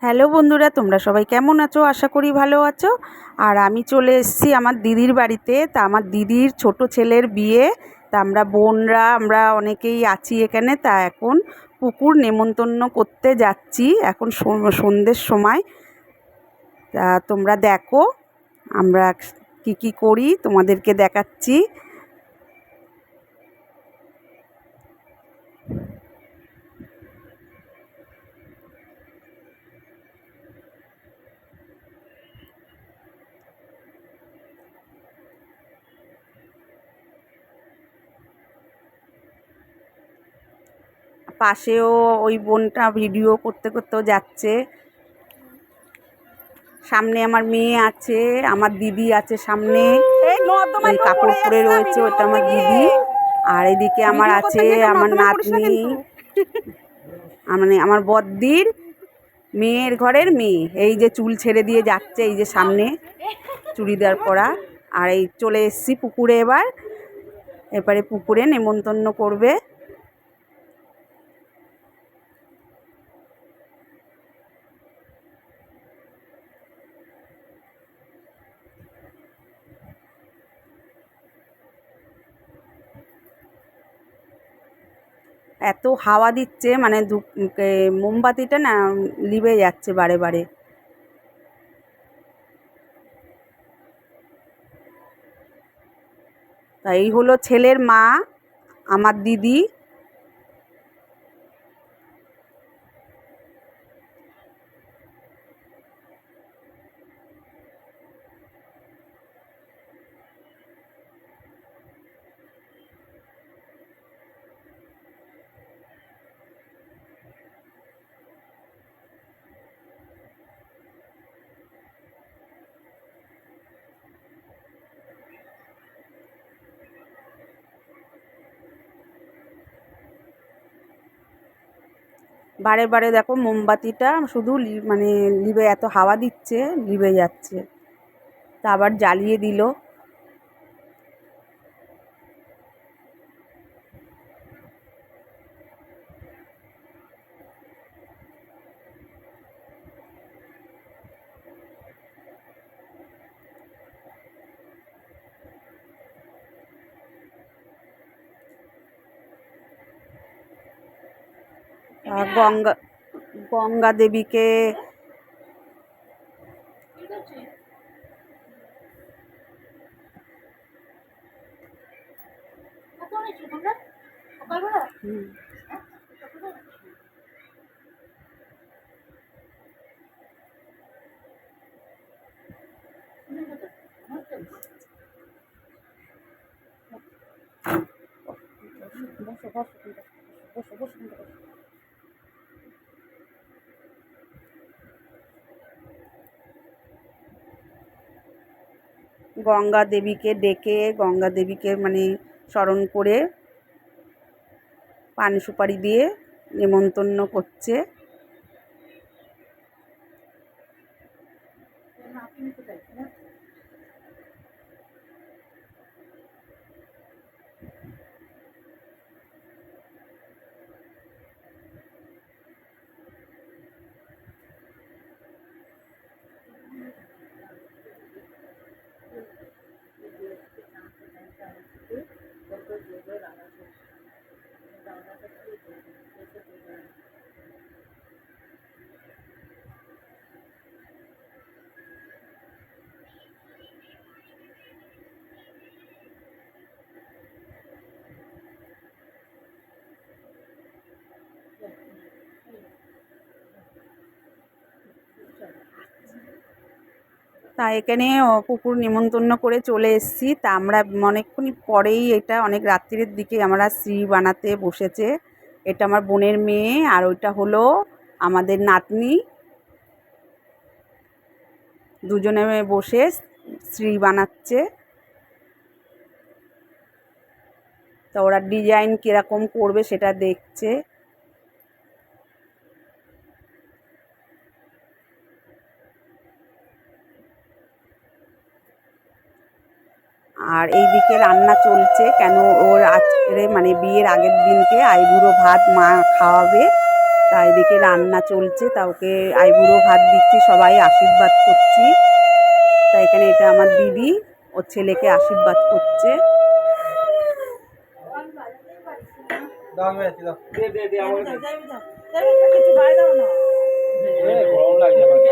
Hello বন্ধুরা, তোমরা সবাই কেমন আছো? আশা করি ভালো আছো। আর আমি চলে এসেছি আমার দিদির বাড়িতে। তা আমার দিদির ছোট ছেলের বিয়ে। তা আমরা বোনরা, আমরা অনেকেই আছি এখানে। তা এখন পুকুর নেমন্তন্ন করতে যাচ্ছি এখন সন- সন্ধ্যের সময়। তা তোমরা দেখো, আমরা কী কী করি, তোমাদেরকে দেখাচ্ছি। পাশেও ওই বোনটা ভিডিও করতে করতেও যাচ্ছে। সামনে আমার মেয়ে আছে আমার দিদি আছে সামনে। ওই কাপড় পরে রয়েছে ওটা আমার দিদি। আর এদিকে আমার আছে আমার নাতনি। মানে আমার বদ্দির মেয়ের ঘরের মেয়ে। এই যে চুল ছেড়ে দিয়ে যাচ্ছে এই যে সামনে চুড়িদার পরা। আর এই চলে এসছি পুকুরে এবার। এবারে পুকুরে নেমন্তন্ন করবে। এত হাওয়া দিচ্ছে মানে ধূপ মোমবাতিটা না লিবে যাচ্ছে বারে বারে। তাই হলো ছেলের মা, আমার দিদি বারে বারে দেখো মোমবাতিটা শুধু মানে লিভে এত হাওয়া দিচ্ছে লিভে যাচ্ছে। তা আবার জ্বালিয়ে দিল আর গঙ্গা গঙ্গা দেবীকে হুম, গঙ্গা দেবীকে ডেকে গঙ্গা দেবীকে মানে স্মরণ করে পান সুপারি দিয়ে নেমন্তন্ন করছে। তা এখানে ও পুকুর নিমন্তন্ন করে চলে এসেছি। তা আমরা অনেকক্ষণ পরেই এটা অনেক রাত্রির দিকে আমরা শ্রী বানাতে বসেছে। এটা আমার বোনের মেয়ে আর ওইটা হলো আমাদের নাতনি। দুজনে বসে শ্রী বানাচ্ছে। তা ওরা ডিজাইন কীরকম করবে সেটা দেখছে। আর এইদিকে রান্না চলছে কেন ওর আজকে মানে বিয়ের আগের দিনকে আইবুড়ো ভাত মা খাওয়াবে তা এদিকে রান্না চলছে তা ওকে আইবুড়ো ভাত দিচ্ছি সবাই আশীর্বাদ করছি। তা এখানে এটা আমার দিদি ওর ছেলেকে আশীর্বাদ করছে।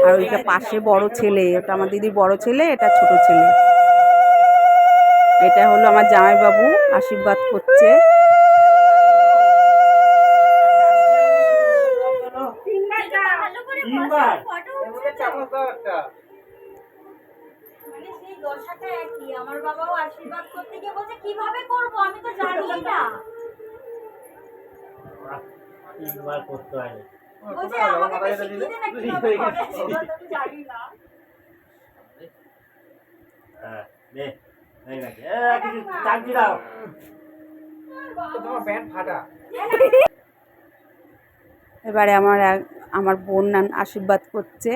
আর ওইটা পাশে বড় ছেলে ওটা আমার দিদি বড় ছেলে এটা ছোট ছেলে। এটা হলো আমার জামাইবাবু আশীর্বাদ করছে। আমার বাবাও আশীর্বাদ করতে গিয়ে বলছে কীভাবে করব আমি তো জানি না তিনবার করতে হয় বলছে আমাকে তো শিখিয়ে দে কীভাবে করে আমি জানি না। হ্যাঁ দে এবারে আমার এক- আমার বোন আশীর্বাদ করছে।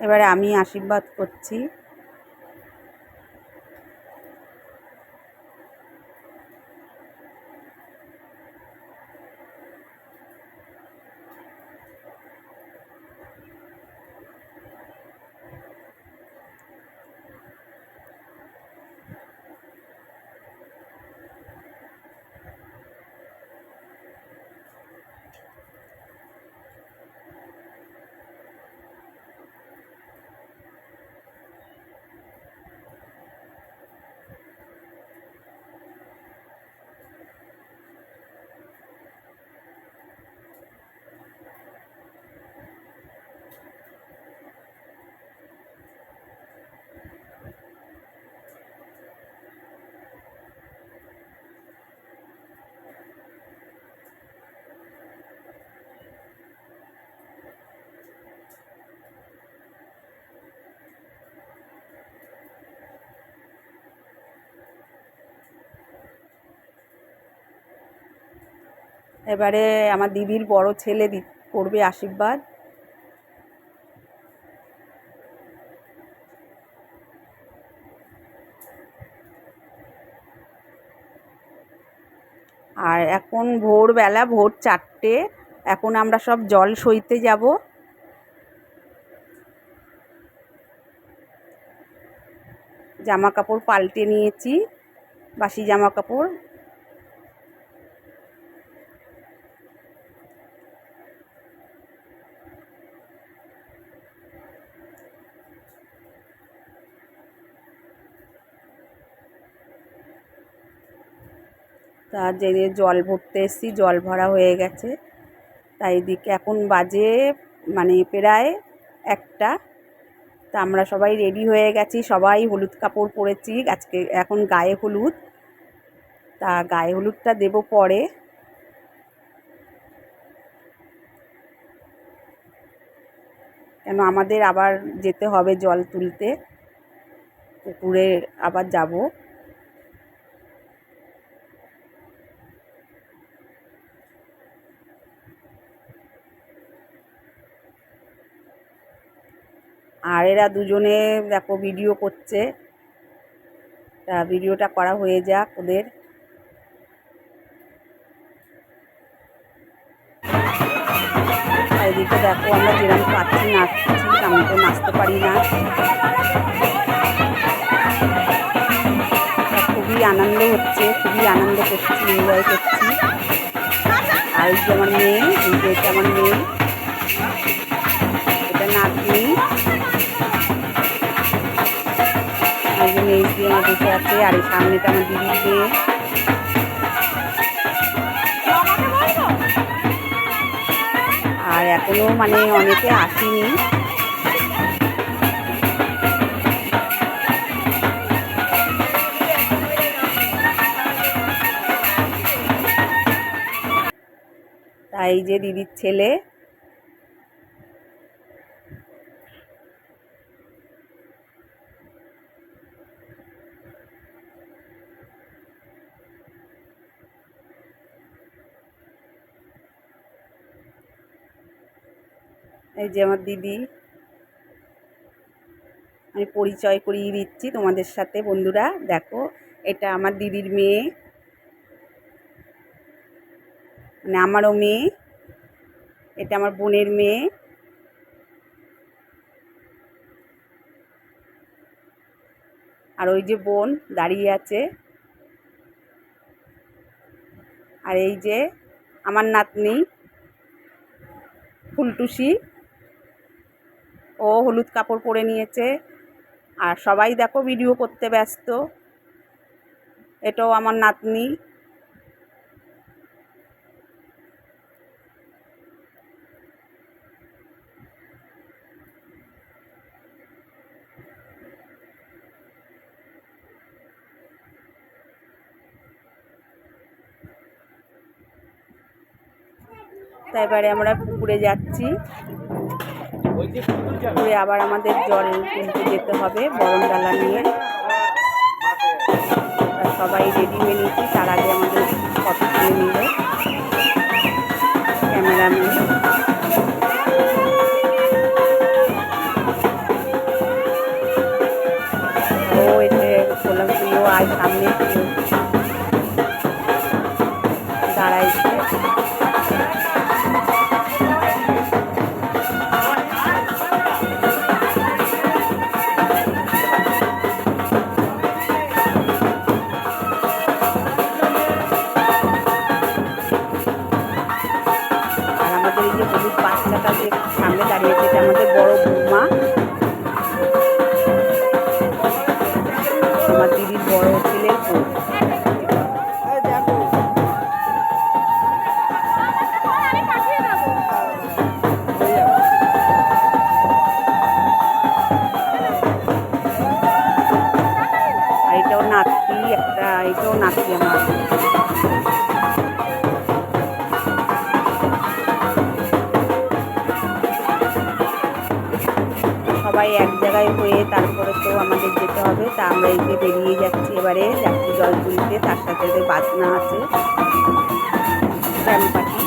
এবারে আমি আশীর্বাদ করছি। এবারে আমার দিদির বড় ছেলে করবে আশীর্বাদ। আর এখন ভোরবেলা ভোর চারটে, এখন আমরা সব জল সইতে যাব। জামা কাপড় পাল্টে নিয়েছি, বাসি জামা কাপড়। তা যে জল ভরতে এসেছি, জল ভরা হয়ে গেছে। তাই এদিকে এখন বাজে মানে প্রায় একটা। তা আমরা সবাই রেডি হয়ে গেছি, সবাই হলুদ কাপড় পরেছি। আজকে এখন গায়ে হলুদ। তা গায়ে হলুদটা দেব পরে। কেন আমাদের আবার যেতে হবে জল তুলতে। পুকুরে আবার যাব। আর এরা দুজনে দেখো ভিডিও করছে। তা ভিডিওটা করা হয়ে যাক ওদের। এদিকে দেখো আমরা যেরকম পাচ্ছি, নাচছি, আমি তো নাচতে পারি না। খুবই আনন্দ হচ্ছে, খুবই আনন্দ করছি এনজয় করছি। আর এই যে আমার মেয়ে, এই যে আমার মেয়ে। এটা মেয়ে আমার বসে আছে, আর এই সামনেটা আমার দিদির মেয়ে আর এখনও মানে অনেকে আসেনি। তাই যে দিদির ছেলে এই যে আমার দিদি। আমি পরিচয় করিয়ে দিচ্ছি তোমাদের সাথে, বন্ধুরা। দেখো, এটা আমার দিদির মেয়ে। মানে আমারও মেয়ে। এটা আমার বোনের মেয়ে। আর ওই যে বোন দাঁড়িয়ে আছে। আর এই যে আমার নাতনি, ফুলটুসি। ও হলুদ কাপড় পরে নিয়েছে। আর সবাই দেখো ভিডিও করতে ব্যস্ত। এটাও আমার নাতনি। তাই এবারে আমরা পুকুরে যাচ্ছি। আবার আমাদের জল তুলতে যেতে হবে বরণ ডালা নিয়ে। সবাই রেডি হয়ে নিয়েছি তার আগে আমাদের ফটো তুলে নিল ক্যামেরাম্যান সবাই এক জায়গায় হয়ে তারপরে তো আমাদের যেতে হবে। তা আমরা এই যে বেরিয়ে যাচ্ছি এবারে, যাচ্ছি জল তুলতে তার সাথে যে বাজনা আছে। পাখি।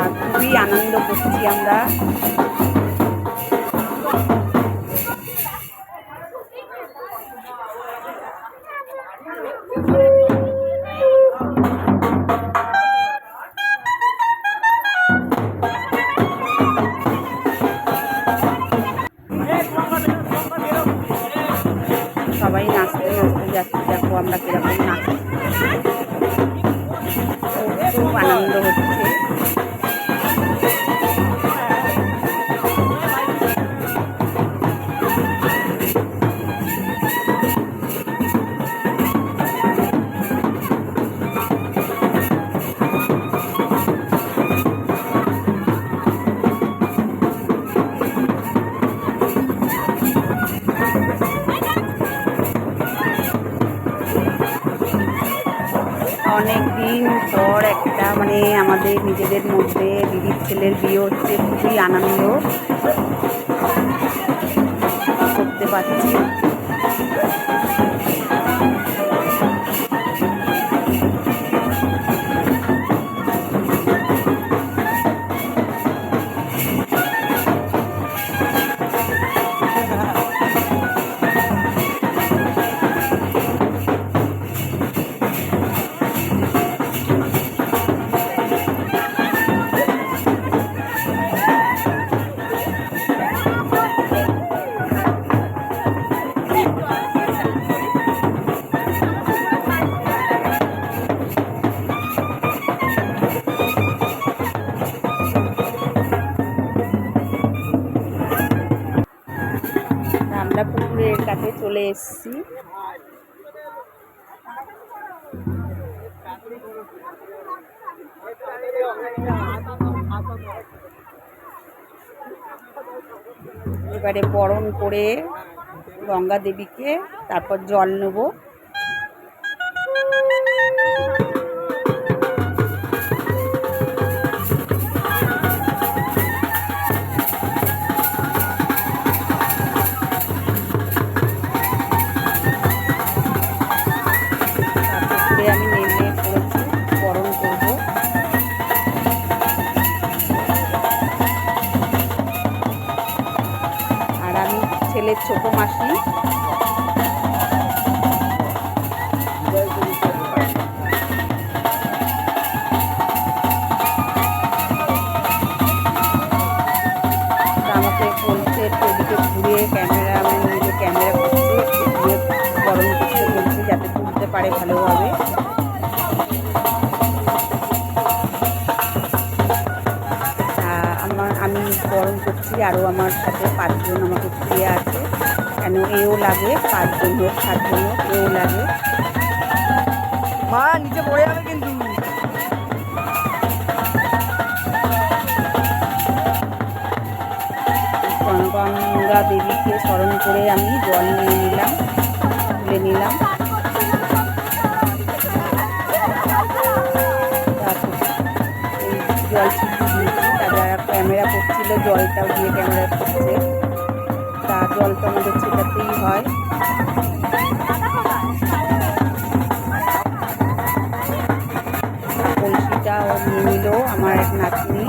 আর খুবই আনন্দ করছি আমরা। সবাই নাচতে নাচতে যাচ্ছি দেখো আমরা কীরকম নাচ। খুব আনন্দ হচ্ছে। মানে আমাদের নিজেদের মধ্যে দিদির ছেলের বিয়ে হচ্ছে খুবই আনন্দ করতে পারছি। আমরা পুকুরের কাছে চলে এসেছি। এবারে বরণ করে গঙ্গা দেবীকে তারপর জল নেব। ছেলের ছোট মাসি ক্যামেরা আমি নিজে ক্যামেরা বরণ করতে যাতে তুলতে পারে ভালোভাবে। করছি আরও আমার সাথে পাঁচজন আমাকে ঘুরে আছে কেন এও লাগে পাঁচজন হোক সাতজন হোক এও লাগে। মা নিচে পড়ে যাবে কিন্তু। গঙ্গা দেবীকে স্মরণ করে আমি জল নিয়ে নিলাম তুলে নিলাম। জল ক্যামেরা জলটা দিয়ে ক্যামেরা খুঁজছে তা জল তো আমাদের ছেটাতেই হয়। কলসিটাও নিয়ে নিল আমার এক নাতনি।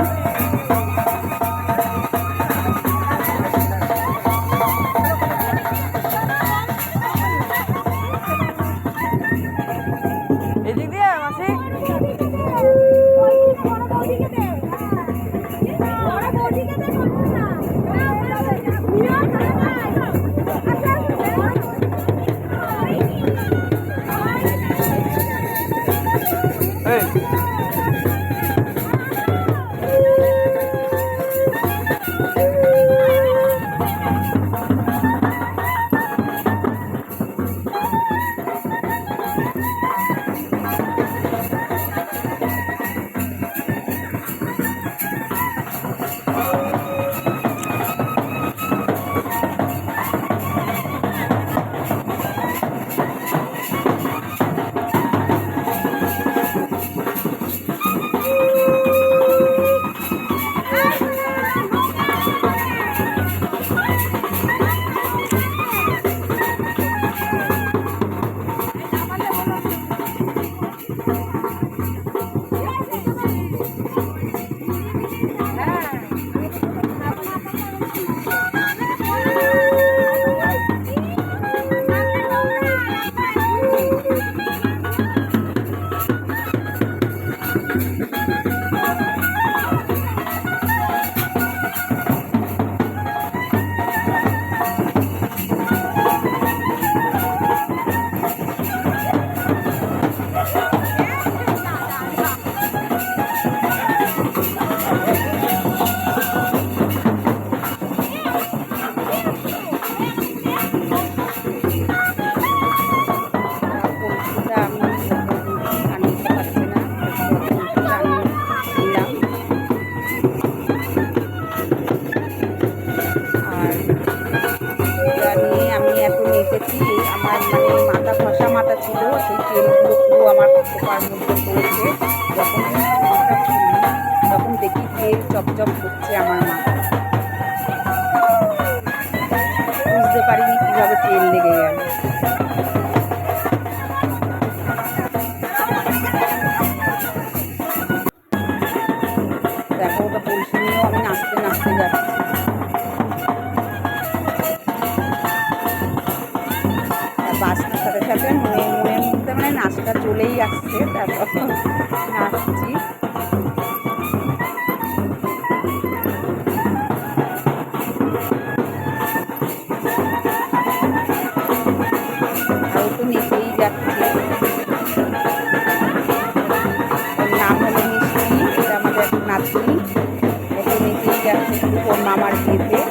খোপার মধ্যে পড়েছে যখন আমি তখন দেখি যে চপচপ করছে আমার মাথা নাম হলো মিষ্টি এটা আমাদের নাতনি নিতেই যাচ্ছে মামার বিয়েতে।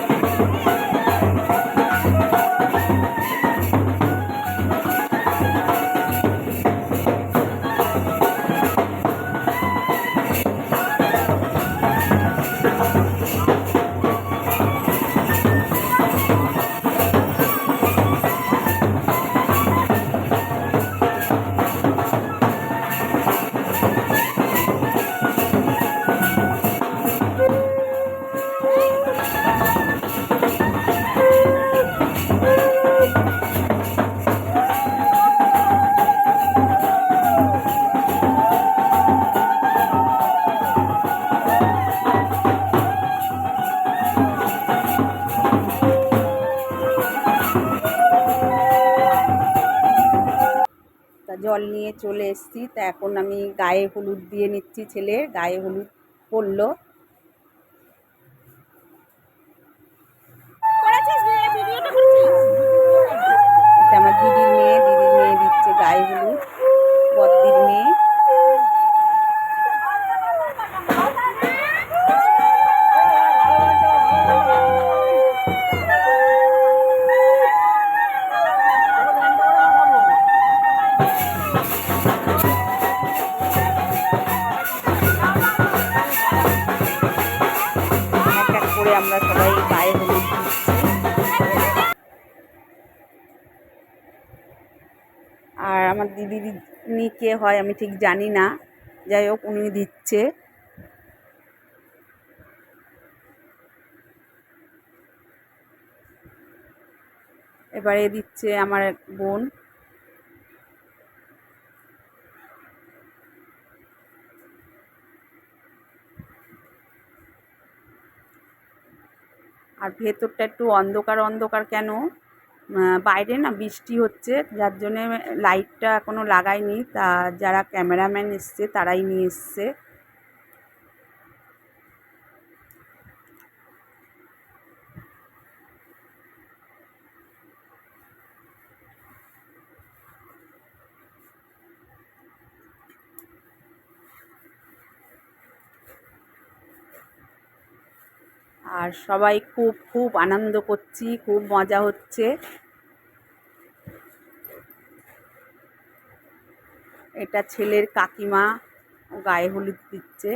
চলে এসেছি। তা এখন আমি গায়ে হলুদ দিয়ে নিচ্ছি ছেলের গায়ে হলুদ পড়ল এটা আমার দিদির মেয়ে দিদির মেয়ে দিচ্ছে গায়ে হলুদ। আমরা সবাই গায়ে হলুদ আর আমার দিদি উনি কে হয় আমি ঠিক জানি না। যাই হোক, উনি দিচ্ছে। এবারে দিচ্ছে আমার এক বোন। আর ভেতরটা একটু অন্ধকার অন্ধকার কেন? বাইরে না বৃষ্টি হচ্ছে, যার জন্যে লাইটটা এখনও লাগাইনি। তা যারা ক্যামেরাম্যান এসছে, তারাই নিয়ে এসছে। আর সবাই খুব খুব আনন্দ করছি, খুব মজা হচ্ছে। এটা ছেলের কাকিমা গায়ে হলুদ দিচ্ছে।